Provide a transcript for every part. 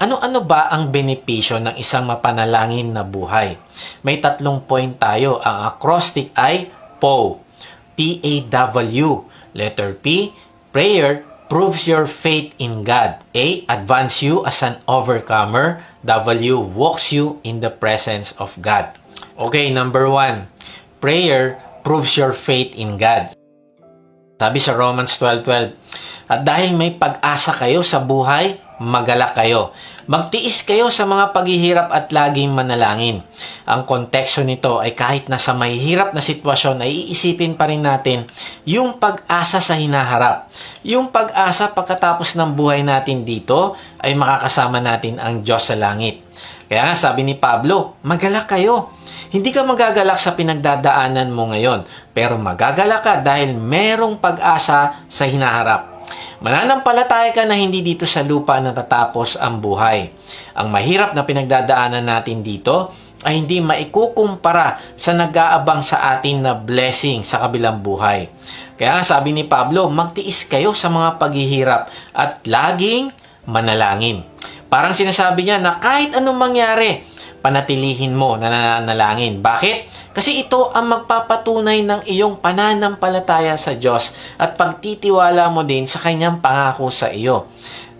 ano-ano ba ang benepisyo ng isang mapanalangin na buhay? May tatlong point tayo. Ang acrostic ay POW. P-A-W. Letter P, prayer proves your faith in God. A, advance you as an overcomer. W, walks you in the presence of God. Okay, number one. Prayer proves your faith in God. Sabi sa Romans 12.12, At dahil may pag-asa kayo sa buhay, magalak kayo. Magtiis kayo sa mga paghihirap at laging manalangin. Ang konteksto nito ay kahit nasa mahihirap na sitwasyon ay iisipin pa rin natin yung pag-asa sa hinaharap. Yung pag-asa pagkatapos ng buhay natin dito ay makakasama natin ang Diyos sa langit. Kaya nga sabi ni Pablo, magalak kayo. Hindi ka magagalak sa pinagdadaanan mo ngayon, pero magagalak ka dahil merong pag-asa sa hinaharap. Mananampalataya ka na hindi dito sa lupa natatapos ang buhay. Ang mahirap na pinagdadaanan natin dito ay hindi maikukumpara sa nag-aabang sa atin na blessing sa kabilang buhay. Kaya sabi ni Pablo, magtiis kayo sa mga paghihirap at laging manalangin. Parang sinasabi niya na kahit anong mangyari, panatilihin mo na nananalangin. Bakit? Kasi ito ang magpapatunay ng iyong pananampalataya sa Diyos at pagtitiwala mo din sa kanyang pangako sa iyo.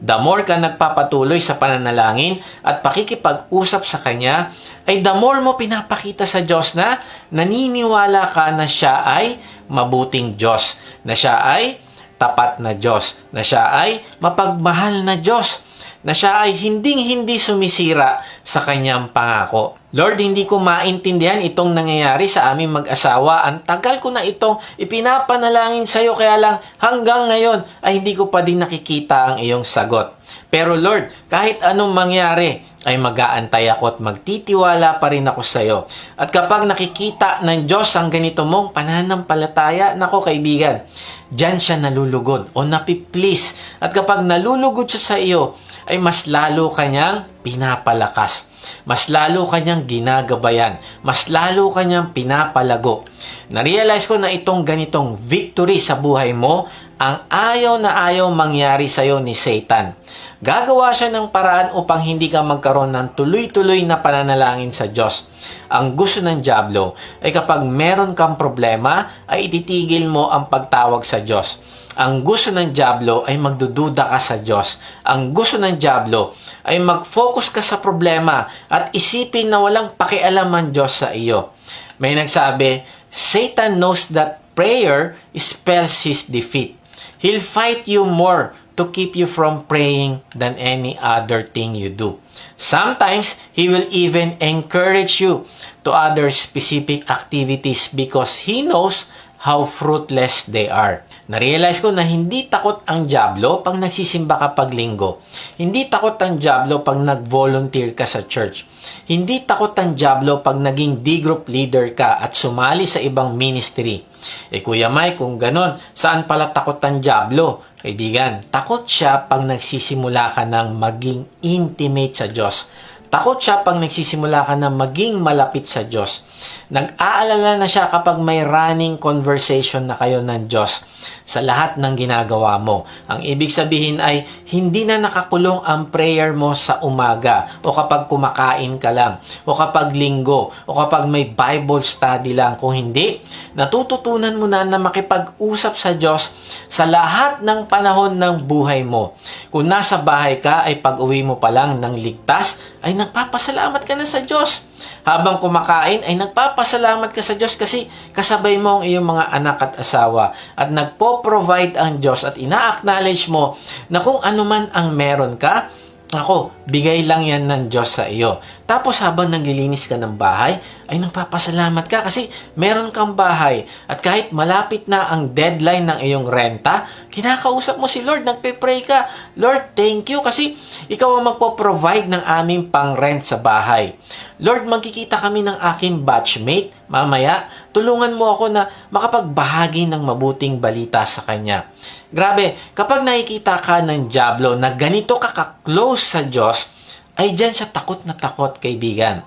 The more ka nagpapatuloy sa pananalangin at pakikipag-usap sa Kanya, ay the more mo pinapakita sa Diyos na naniniwala ka na siya ay mabuting Diyos, na siya ay tapat na Diyos, na siya ay mapagmahal na Diyos na siya ay hinding-hindi sumisira sa kanyang pangako. Lord, hindi ko maintindihan itong nangyayari sa aming mag-asawa. Ang tagal ko na itong ipinapanalangin sa iyo kaya lang hanggang ngayon ay hindi ko pa din nakikita ang iyong sagot. Pero Lord, kahit anong mangyari, ay mag-aantay ako at magtitiwala pa rin ako sa iyo. At kapag nakikita ng Diyos ang ganito mong pananampalataya, nako kaibigan, Diyan siya nalulugod o napiplease. At kapag nalulugod siya sa iyo, ay mas lalo kanyang pinapalakas. Mas lalo kanyang ginagabayan. Mas lalo kanyang pinapalago. Na-realize ko na itong ganitong victory sa buhay mo ang ayaw na ayaw mangyari sa iyo ni Satan. Gagawa siya ng paraan upang hindi ka magkaroon ng tuloy-tuloy na pananalangin sa Diyos. Ang gusto ng Diablo ay kapag meron kang problema, ay ititigil mo ang pagtawag sa Diyos. Ang gusto ng Diablo ay magdududa ka sa Diyos. Ang gusto ng Diablo ay mag-focus ka sa problema at isipin na walang pakialam ang Diyos sa iyo. May nagsabi, Satan knows that prayer spells his defeat. He'll fight you more to keep you from praying than any other thing you do. Sometimes, He will even encourage you to other specific activities because He knows how fruitless they are. Na-realize ko na hindi takot ang Diablo pag nagsisimba ka pag linggo. Hindi takot ang Diablo pag nag-volunteer ka sa church. Hindi takot ang Diablo pag naging D-group leader ka at sumali sa ibang ministry. Eh Kuya Mike, kung ganon, saan pala takot ang Diablo? Kaibigan, takot siya pag nagsisimula ka ng maging intimate sa Diyos. Takot siya pag nagsisimula ka na maging malapit sa Diyos. Nag-aalala na siya kapag may running conversation na kayo ng Diyos sa lahat ng ginagawa mo. Ang ibig sabihin ay hindi na nakakulong ang prayer mo sa umaga o kapag kumakain ka lang o kapag linggo o kapag may Bible study lang. Kung hindi, natututunan mo na na makipag-usap sa Diyos sa lahat ng panahon ng buhay mo. Kung nasa bahay ka ay pag-uwi mo pa lang ng ligtas, ay nagpapasalamat ka na sa Diyos. Habang kumakain ay nagpapasalamat ka sa Diyos kasi kasabay mo ang iyong mga anak at asawa at nagpo-provide ang Diyos at ina-acknowledge mo na kung ano man ang meron ka, ako, bigay lang yan ng Diyos sa iyo. Tapos habang naglilinis ka ng bahay, ay nagpapasalamat ka kasi meron kang bahay. At kahit malapit na ang deadline ng iyong renta, kinakausap mo si Lord, nagpe-pray ka. Lord, thank you kasi ikaw ang magpo-provide ng aming pang-rent sa bahay. Lord, magkikita kami ng aking batchmate. Mamaya, tulungan mo ako na makapagbahagi ng mabuting balita sa kanya. Grabe, kapag nakikita ka ng Diablo na ganito ka ka-close sa Diyos, ay dyan siya takot na takot, kaibigan.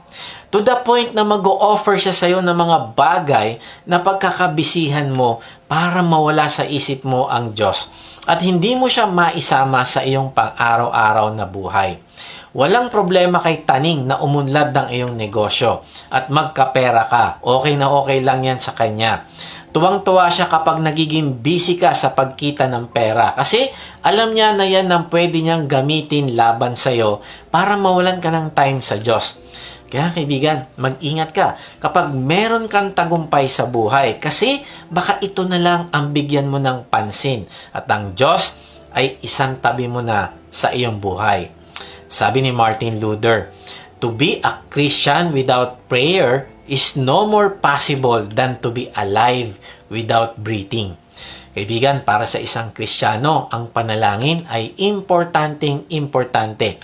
To the point na mag-o-offer siya sa'yo ng mga bagay na pagkakabisihan mo para mawala sa isip mo ang Diyos. At hindi mo siya maisama sa iyong pang-araw-araw na buhay. Walang problema kay taning na umunlad ng iyong negosyo at magkapera ka. Okay na okay lang yan sa kanya. Tuwang-tuwa siya kapag nagiging busy ka sa pagkita ng pera kasi alam niya na yan ang pwede niyang gamitin laban sa'yo para mawalan ka ng time sa Diyos. Kaya kaibigan, mag-ingat ka kapag meron kang tagumpay sa buhay kasi baka ito na lang ang bigyan mo ng pansin at ang Diyos ay isang tabi mo na sa iyong buhay. Sabi ni Martin Luther, To be a Christian without prayer is no more possible than to be alive without breathing. Kaibigan, para sa isang Kristiyano, ang panalangin ay importanteng importante.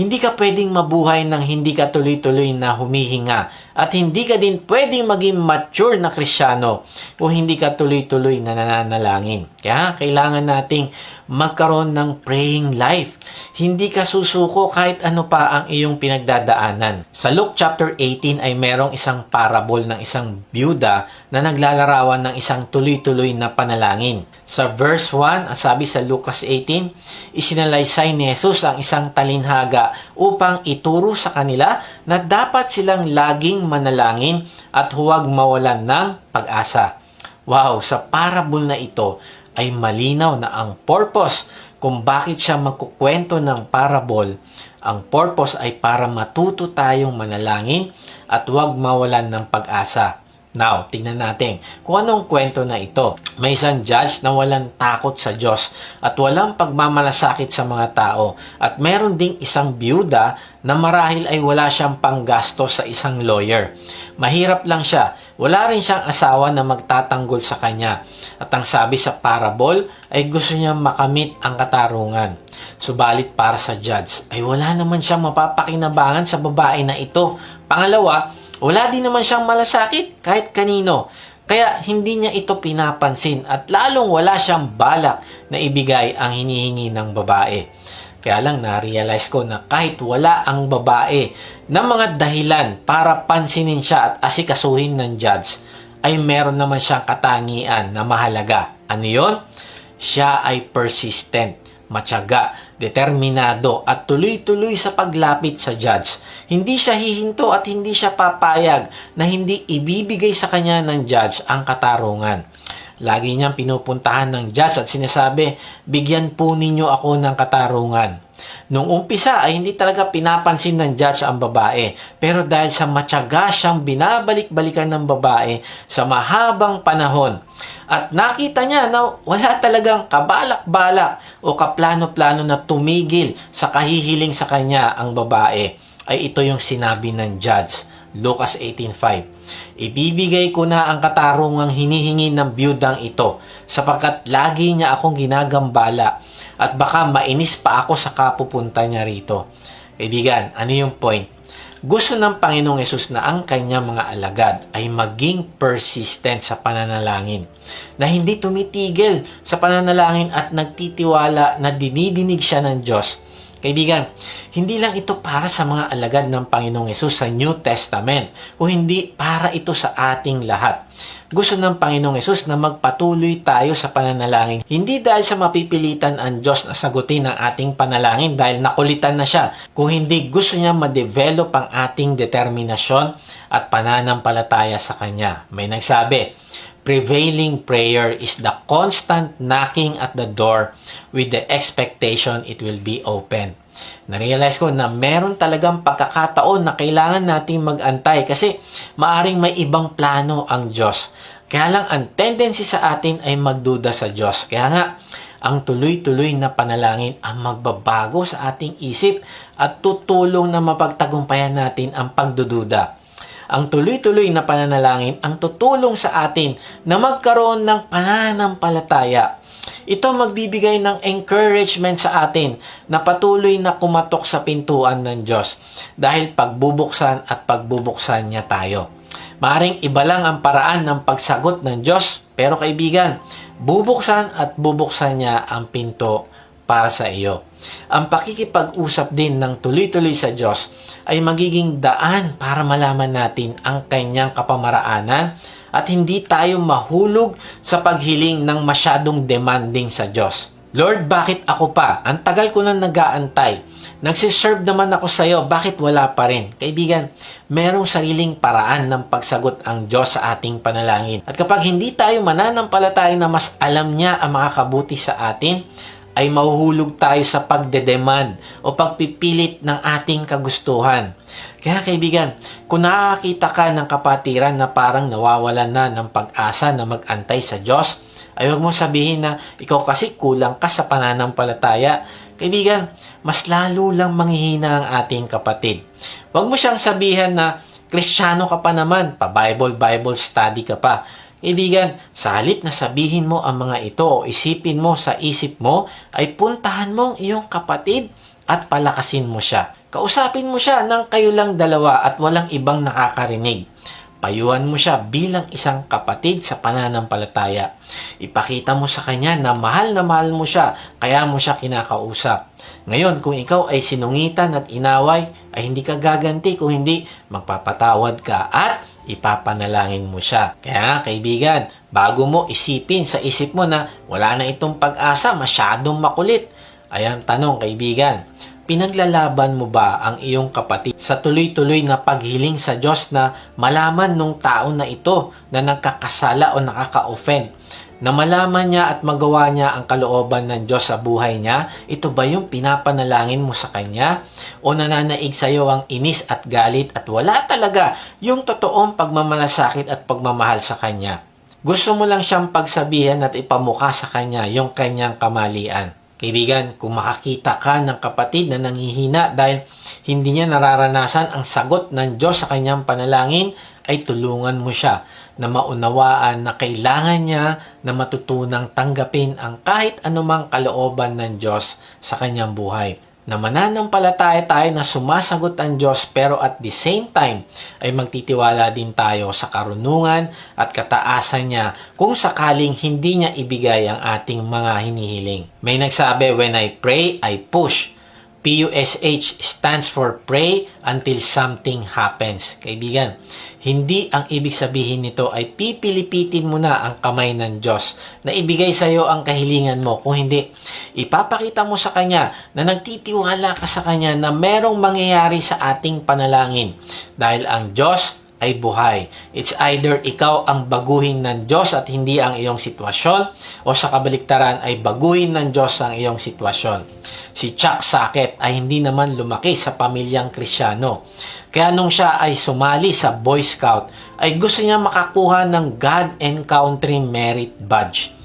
Hindi ka pwedeng mabuhay ng hindi ka tuloy-tuloy na humihinga at hindi ka din pwedeng maging mature na Kristiyano kung hindi ka tuloy-tuloy na nananalangin. Kaya kailangan nating magkaroon ng praying life. Hindi ka susuko kahit ano pa ang iyong pinagdadaanan. Sa Luke chapter 18 ay merong isang parable ng isang byuda na naglalarawan ng isang tuloy-tuloy na panalangin. Sa verse 1, ang sabi sa Lucas 18, isinalaysay ni Jesus ang isang talinhaga upang ituro sa kanila na dapat silang laging manalangin at huwag mawalan ng pag-asa. Wow, sa parable na ito ay malinaw na ang purpose kung bakit siya magkukwento ng parable. Ang purpose ay para matuto tayong manalangin at huwag mawalan ng pag-asa. Now, tingnan natin kung anong kwento na ito. May isang judge na walang takot sa Diyos at walang pagmamalasakit sa mga tao. At meron ding isang byuda na marahil ay wala siyang panggasto sa isang lawyer. Mahirap lang siya. Wala rin siyang asawa na magtatanggol sa kanya. At ang sabi sa parable ay gusto niya makamit ang katarungan. Subalit para sa judge ay wala naman siyang mapapakinabangan sa babae na ito. Pangalawa, wala din naman siyang malasakit kahit kanino. Kaya hindi niya ito pinapansin at lalong wala siyang balak na ibigay ang hinihingi ng babae. Kaya lang na-realize ko na kahit wala ang babae ng mga dahilan para pansinin siya at asikasuhin ng judge, ay meron naman siyang katangian na mahalaga. Ano yon? Siya ay persistent, matyaga, determinado at tuloy-tuloy sa paglapit sa judge. Hindi siya hihinto at hindi siya papayag na hindi ibibigay sa kanya ng judge ang katarungan. Lagi niyang pinupuntahan ng judge at sinasabi, bigyan po ninyo ako ng katarungan. Nung umpisa ay hindi talaga pinapansin ng judge ang babae. Pero dahil sa matyaga siyang binabalik-balikan ng babae sa mahabang panahon at nakita niya na wala talagang kabalak-balak o kaplano-plano na tumigil sa kahihiling sa kanya ang babae, ay ito yung sinabi ng judge. Lucas 18.5 Ibibigay ko na ang katarungang hinihingi ng biyudang ito sapagkat lagi niya akong ginagambala at baka mainis pa ako sa kapupunta niya rito. Kaibigan, ano yung point? Gusto ng Panginoong Yesus na ang kanyang mga alagad ay maging persistent sa pananalangin. Na hindi tumitigil sa pananalangin at nagtitiwala na dinidinig siya ng Diyos. Kaibigan, hindi lang ito para sa mga alagad ng Panginoong Yesus sa New Testament, kung hindi para ito sa ating lahat. Gusto ng Panginoong Yesus na magpatuloy tayo sa pananalangin. Hindi dahil sa mapipilitan ang Diyos na sagutin ang ating panalangin dahil nakulitan na siya. Kung hindi gusto niya ma-develop ang ating determinasyon at pananampalataya sa Kanya. May nagsabi, prevailing prayer is the constant knocking at the door with the expectation it will be open. Na-realize ko na meron talagang pagkakataon na kailangan nating mag-antay kasi maaring may ibang plano ang Diyos. Kaya lang ang tendency sa atin ay magduda sa Diyos. Kaya nga, ang tuloy-tuloy na panalangin ang magbabago sa ating isip at tutulong na mapagtagumpayan natin ang pagdududa ang tuloy-tuloy na pananalangin ang tutulong sa atin na magkaroon ng pananampalataya. Ito magbibigay ng encouragement sa atin na patuloy na kumatok sa pintuan ng Diyos dahil pagbubuksan at pagbubuksan niya tayo. Maring iba lang ang paraan ng pagsagot ng Diyos, pero kaibigan, bubuksan at bubuksan niya ang pinto para sa iyo. Ang pakikipag-usap din ng tuloy-tuloy sa Diyos ay magiging daan para malaman natin ang kanyang kapamaraanan at hindi tayo mahulog sa paghiling ng masyadong demanding sa Diyos. Lord, bakit ako pa? Ang tagal ko nang nag-aantay. Nagsiserve naman ako sa iyo, bakit wala pa rin? Kaibigan, merong sariling paraan ng pagsagot ang Diyos sa ating panalangin. At kapag hindi tayo mananampalataya na mas alam niya ang makakabuti sa atin, ay mahuhulog tayo sa pagdedemand o pagpipilit ng ating kagustuhan. Kaya kaibigan, kung nakakita ka ng kapatiran na parang nawawalan na ng pag-asa na mag-antay sa Diyos, ay huwag mo sabihin na ikaw kasi kulang ka sa pananampalataya. Kaibigan, mas lalo lang manghihina ang ating kapatid. Huwag mo siyang sabihan na Kristiyano ka pa naman, pa Bible, Bible study ka pa. Kaibigan, sa halip na sabihin mo ang mga ito isipin mo sa isip mo, ay puntahan mo ang iyong kapatid at palakasin mo siya. Kausapin mo siya ng kayo lang dalawa at walang ibang nakakarinig. Payuhan mo siya bilang isang kapatid sa pananampalataya. Ipakita mo sa kanya na mahal na mahal mo siya, kaya mo siya kinakausap. Ngayon, kung ikaw ay sinungitan at inaway, ay hindi ka gaganti kung hindi magpapatawad ka at ipapanalangin mo siya. Kaya kaibigan, bago mo isipin sa isip mo na wala na itong pag-asa, masyadong makulit. Ayan tanong kaibigan, pinaglalaban mo ba ang iyong kapatid sa tuloy-tuloy na paghiling sa Diyos na malaman nung tao na ito na nagkakasala o nakaka-offend? Na malaman niya at magawa niya ang kalooban ng Diyos sa buhay niya, ito ba yung pinapanalangin mo sa Kanya? O nananaig sa iyo ang inis at galit at wala talaga yung totoong pagmamalasakit at pagmamahal sa Kanya? Gusto mo lang siyang pagsabihan at ipamukha sa Kanya yung kanyang kamalian. Kaibigan, kung makakita ka ng kapatid na nanghihina dahil hindi niya nararanasan ang sagot ng Diyos sa kanyang panalangin, ay tulungan mo siya na maunawaan na kailangan niya na matutunang tanggapin ang kahit anumang kalooban ng Diyos sa kanyang buhay na mananampalataya tayo na sumasagot ang Diyos pero at the same time ay magtitiwala din tayo sa karunungan at kataasan niya kung sakaling hindi niya ibigay ang ating mga hinihiling. May nagsabi, when I pray, I push. PUSH stands for pray until something happens. Kaibigan, hindi ang ibig sabihin nito ay pipilipitin mo na ang kamay ng Diyos na ibigay sa iyo ang kahilingan mo. Kung hindi, ipapakita mo sa Kanya na nagtitiwala ka sa Kanya na merong mangyayari sa ating panalangin. Dahil ang Diyos ay buhay. It's either ikaw ang baguhin ng Diyos at hindi ang iyong sitwasyon o sa kabaliktaran ay baguhin ng Diyos ang iyong sitwasyon. Si Chuck Sackett ay hindi naman lumaki sa pamilyang krisyano. Kaya nung siya ay sumali sa Boy Scout, ay gusto niya makakuha ng God and Country Merit Badge.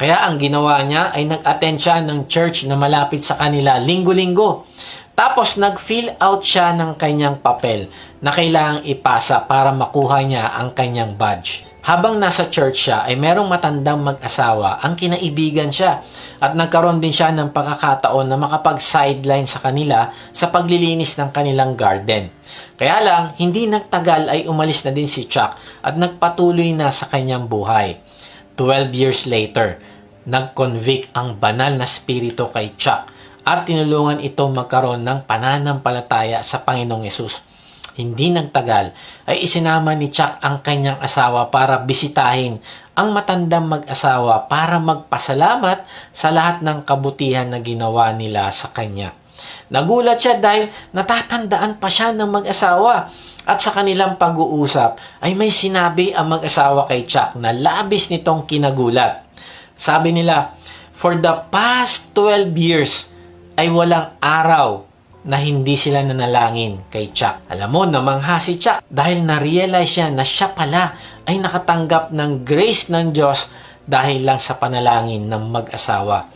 Kaya ang ginawa niya ay nag-attend siya ng church na malapit sa kanila linggo-linggo. Tapos nag-fill out siya ng kanyang papel na kailangang ipasa para makuha niya ang kanyang badge. Habang nasa church siya ay merong matandang mag-asawa ang kinaibigan siya at nagkaroon din siya ng pagkakataon na makapag-sideline sa kanila sa paglilinis ng kanilang garden. Kaya lang, hindi nagtagal ay umalis na din si Chuck at nagpatuloy na sa kanyang buhay. 12 years later, nag-convict ang banal na spirito kay Chuck at tinulungan ito magkaroon ng pananampalataya sa Panginoong Yesus. Hindi nagtagal ay isinama ni Chuck ang kanyang asawa para bisitahin ang matandang mag-asawa para magpasalamat sa lahat ng kabutihan na ginawa nila sa kanya. Nagulat siya dahil natatandaan pa siya ng mag-asawa at sa kanilang pag-uusap ay may sinabi ang mag-asawa kay Chuck na labis nitong kinagulat. Sabi nila, For the past 12 years, ay walang araw na hindi sila nanalangin kay Chuck. Alam mo, namangha si Chuck dahil na-realize siya na siya pala ay nakatanggap ng grace ng Diyos dahil lang sa panalangin ng mag-asawa.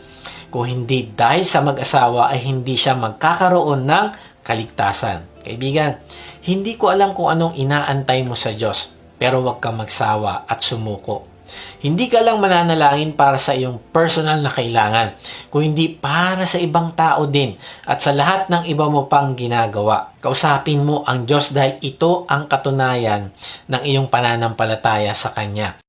Kung hindi dahil sa mag-asawa ay hindi siya magkakaroon ng kaligtasan. Kaibigan, hindi ko alam kung anong inaantay mo sa Diyos, pero huwag kang magsawa at sumuko. Hindi ka lang mananalangin para sa iyong personal na kailangan, kung hindi para sa ibang tao din at sa lahat ng iba mo pang ginagawa. Kausapin mo ang Diyos dahil ito ang katunayan ng iyong pananampalataya sa Kanya.